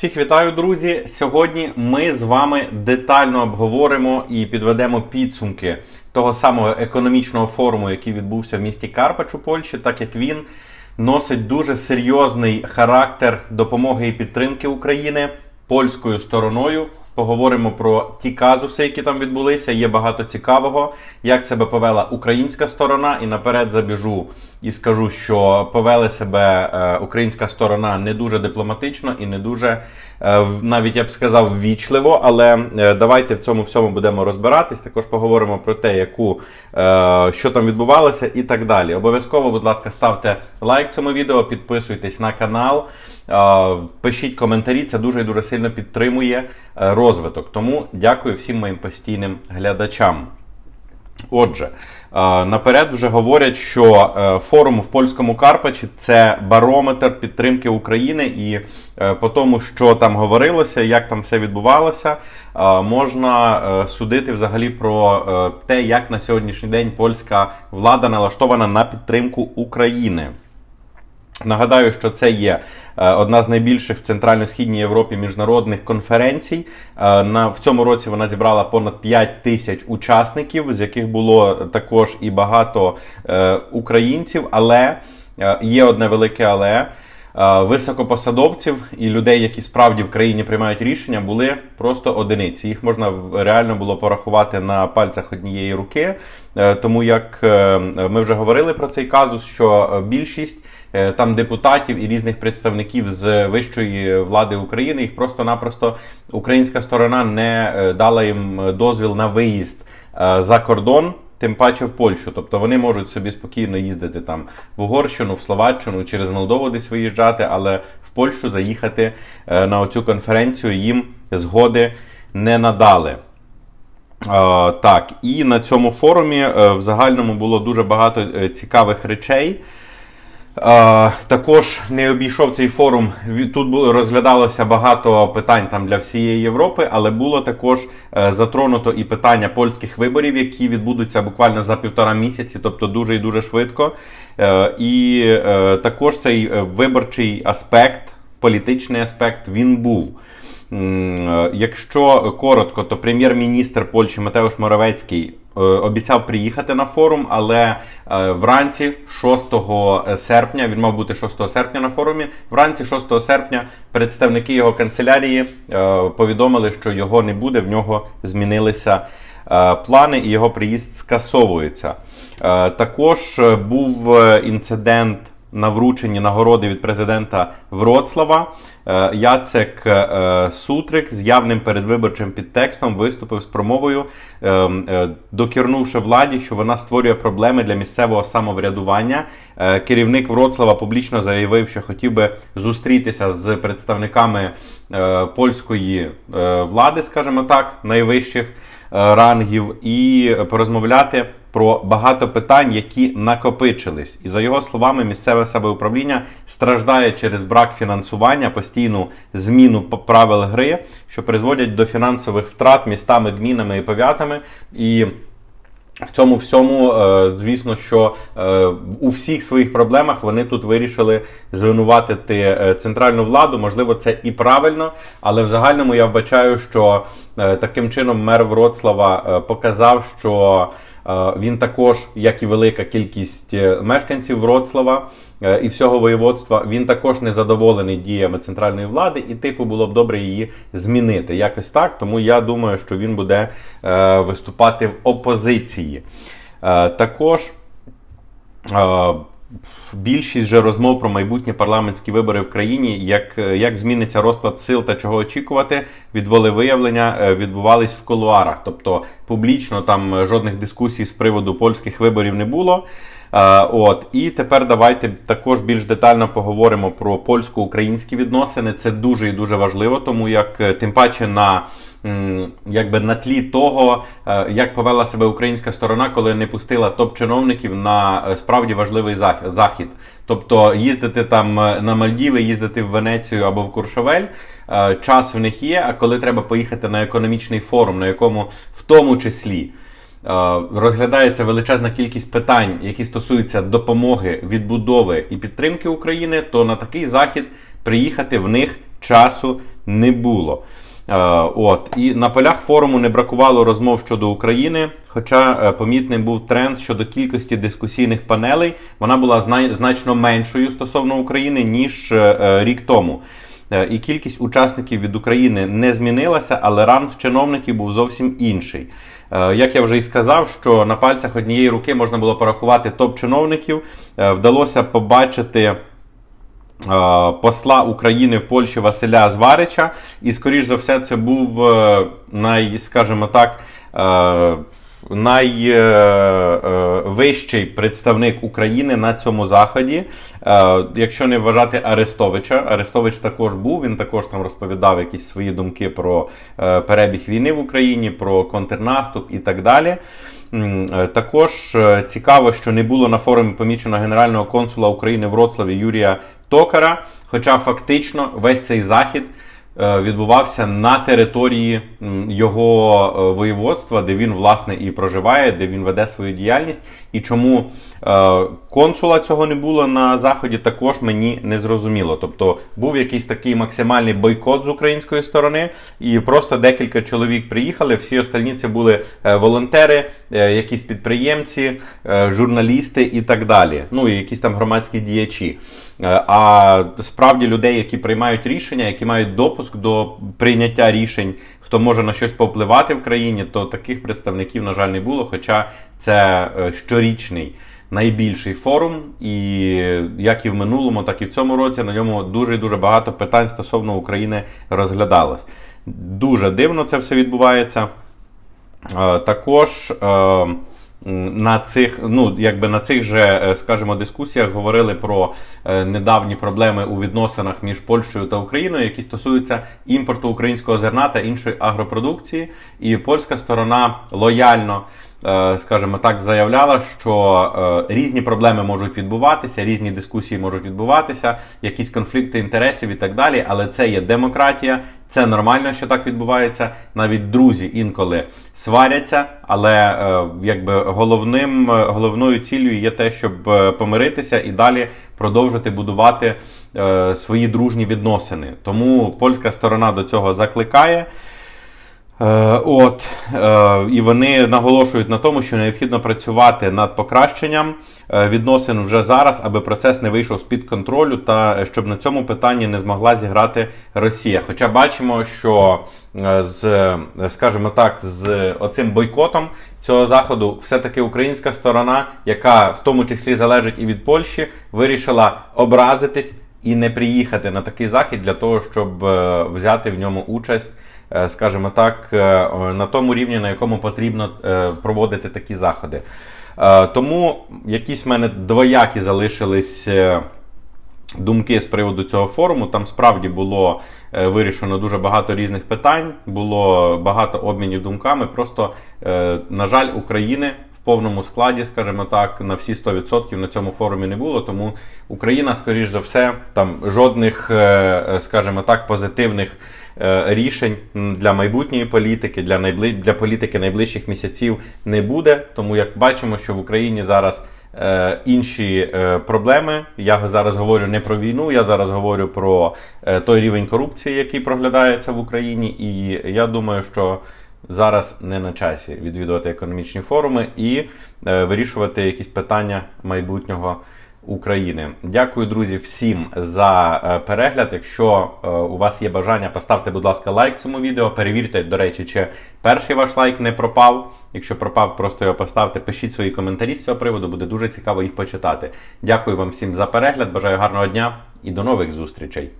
Всіх вітаю, друзі! Сьогодні ми з вами детально обговоримо і підведемо підсумки того самого економічного форуму, який відбувся в місті Карпач у Польщі, так як він носить дуже серйозний характер допомоги і підтримки України польською стороною. Поговоримо про ті казуси, які там відбулися. Є багато цікавого, як себе повела українська сторона. І наперед забіжу і скажу, що повели себе е, українська сторона не дуже дипломатично і не дуже, е, навіть я б сказав, ввічливо. Але е, давайте в цьому всьому будемо розбиратись. Також поговоримо про те, яку що там відбувалося, і так далі. Обов'язково, будь ласка, ставте лайк цьому відео, підписуйтесь на канал. Пишіть коментарі, це дуже і дуже сильно підтримує е, розвиток. Тому дякую всім моїм постійним глядачам. Отже, е, наперед вже говорять, що е, форум в польському Карпачі це барометр підтримки України, і по тому, що там говорилося, як там все відбувалося, можна судити взагалі про те, як на сьогоднішній день польська влада налаштована на підтримку України. Нагадаю, що це є е, одна з найбільших в Центрально-Східній Європі міжнародних конференцій. Е, На в цьому році вона зібрала понад 5 тисяч учасників, з яких було також і багато е, українців. Але є одне велике але. Високопосадовців і людей, які справді в країні приймають рішення, були просто одиниці. Їх можна реально було порахувати на пальцях однієї руки. Тому як ми вже говорили про цей казус, що більшість там депутатів і різних представників з вищої влади України їх просто-напросто українська сторона не е, дала їм дозвіл на виїзд е, за кордон. Тим паче в Польщу, тобто вони можуть собі спокійно їздити там в Угорщину, в Словаччину, через Молдову десь виїжджати, але в Польщу заїхати е, на оцю конференцію їм згоди не надали. Е, так, і на цьому форумі е, в загальному було дуже багато е, цікавих речей. Також не обійшов цей форум. Тут розглядалося багато питань там для всієї Європи, але було також е, затронуто і питання польських виборів, які відбудуться буквально за півтора місяці, тобто дуже і дуже швидко. Е, і е, також цей виборчий аспект, політичний аспект, він був. Якщо коротко, то прем'єр-міністр Польщі Матеуш Моровецький обіцяв приїхати на форум, але е, вранці 6 серпня, він мав бути 6 серпня на форумі. Вранці 6 серпня представники його канцелярії е, повідомили, що його не буде, в нього змінилися е, плани і його приїзд скасовується. Е, Також е, був е, інцидент на врученні нагороди від президента Вроцлава. Е, Яцек е, Сутрик з явним передвиборчим підтекстом виступив з промовою, е, е, докірнувши владі, що вона створює проблеми для місцевого самоврядування. Керівник Вроцлава публічно заявив, що хотів би зустрітися з представниками польської влади, скажімо так, найвищих рангів, і порозмовляти про багато питань, які накопичились. І за його словами, місцеве самоуправління страждає через брак фінансування, постійну зміну правил гри, що призводять до фінансових втрат містами, гмінами і повятами. І в цьому всьому, е, звісно, що е, у всіх своїх проблемах вони тут вирішили звинуватити е, центральну владу. Можливо, це і правильно, але в загальному я вбачаю, що таким чином мер Вроцлава показав, що він також, як і велика кількість е, мешканців Вроцлава е, і всього воєводства, він також не задоволений діями центральної влади, і типу було б добре її змінити. Якось так. Тому я думаю, що він буде е, виступати в опозиції. Е, також. Е, Більшість вже розмов про майбутні парламентські вибори в країні, як, як зміниться розклад сил та чого очікувати від волевиявлення, е, відбувались в колуарах, Тобто публічно там е, жодних дискусій з приводу польських виборів не було. Е, От і тепер давайте також більш детально поговоримо про польсько-українські відносини. Це дуже і дуже важливо, тому як е, тим паче на якби на тлі того, е, як повела себе українська сторона, коли не пустила топ-чиновників на справді важливий зах- захід. Тобто їздити там на Мальдіви, їздити в Венецію або в Куршавель, час в них є. А коли треба поїхати на економічний форум, на якому в тому числі розглядається величезна кількість питань, які стосуються допомоги, відбудови і підтримки України, то на такий захід приїхати в них часу не було. Е, От і на полях форуму не бракувало розмов щодо України. Хоча е, помітним був тренд щодо кількості дискусійних панелей, вона була значно меншою стосовно України ніж е, е, рік тому. Е, І кількість учасників від України не змінилася, але ранг чиновників був зовсім інший. Е, Як я вже і сказав, що на пальцях однієї руки можна було порахувати топ-чиновників, Е, вдалося побачити посла України в Польщі Василя Зварича, і, скоріш за все, це був най, скажімо так, найвищий представник України на цьому заході. Е, Якщо не вважати Арестовича, Арестович також був, він також там розповідав якісь свої думки про е, перебіг війни в Україні, про контрнаступ і так далі. Е, Також е, цікаво, що не було на форумі помічено генерального консула України в Вроцлаві Юрія Токара. Хоча фактично весь цей захід е, відбувався на території його е, воєводства, де він власне і проживає, де він веде свою діяльність. І чому е, консула цього не було на заході, також мені не зрозуміло. Тобто був якийсь такий максимальний бойкот з української сторони, і просто декілька чоловік приїхали. Всі остальні це були е, волонтери, е, якісь підприємці, е, журналісти і так далі. Ну і якісь там громадські діячі. Е, А справді людей, які приймають рішення, які мають допуск до прийняття рішень, хто може на щось повпливати в країні, то таких представників, на жаль, не було. Хоча це е, щорічний найбільший форум, і як і в минулому, так і в цьому році на ньому дуже дуже багато питань стосовно України розглядалось. Дуже дивно це все відбувається. Е, Також е, на цих, ну, якби на цих же, е, скажімо, дискусіях говорили про е, недавні проблеми у відносинах між Польщею та Україною, які стосуються імпорту українського зерна та іншої агропродукції. І польська сторона лояльно, скажімо так, заявляла, що е, різні проблеми можуть відбуватися, різні дискусії можуть відбуватися, якісь конфлікти інтересів і так далі. Але це є демократія, це нормально, що так відбувається. Навіть друзі інколи сваряться, але е, якби головним, е, головною ціллю є те, щоб е, помиритися і далі продовжити будувати е, свої дружні відносини. Тому польська сторона до цього закликає. Е, От е, і вони наголошують на тому, що необхідно працювати над покращенням е, відносин вже зараз, аби процес не вийшов з під контролю, та щоб на цьому питанні не змогла зіграти Росія. Хоча бачимо, що з, скажімо так, з оцим бойкотом цього заходу, все-таки українська сторона, яка в тому числі залежить і від Польщі, вирішила образитись і не приїхати на такий захід для того, щоб взяти в ньому участь скажімо так, е, на тому рівні, на якому потрібно е, проводити такі заходи. Е, Тому якісь в мене двоякі залишились. е, Думки з приводу цього форуму там справді було е, вирішено дуже багато різних питань, було багато обмінів думками. Просто, е, на жаль, України повному складі, скажімо так, на всі 100% на цьому форумі не було. Тому Україна, скоріш за все, там жодних, е, е, скажімо так, позитивних е, рішень для майбутньої політики, для найбли... для політики найближчих місяців не буде. Тому як бачимо, що в Україні зараз. Інші проблеми. Я зараз говорю не про війну, я зараз говорю про той рівень корупції, який проглядається в Україні. І я думаю, що зараз не на часі відвідувати економічні форуми і е, вирішувати якісь питання майбутнього. України. Дякую, друзі, всім за е, перегляд. Якщо е, у вас є бажання, поставте, будь ласка, лайк цьому відео. Перевірте, до речі, чи перший ваш лайк не пропав. Якщо пропав, просто його поставте. Пишіть свої коментарі з цього приводу, буде дуже цікаво їх почитати. Дякую вам всім за перегляд. Бажаю гарного дня і до нових зустрічей.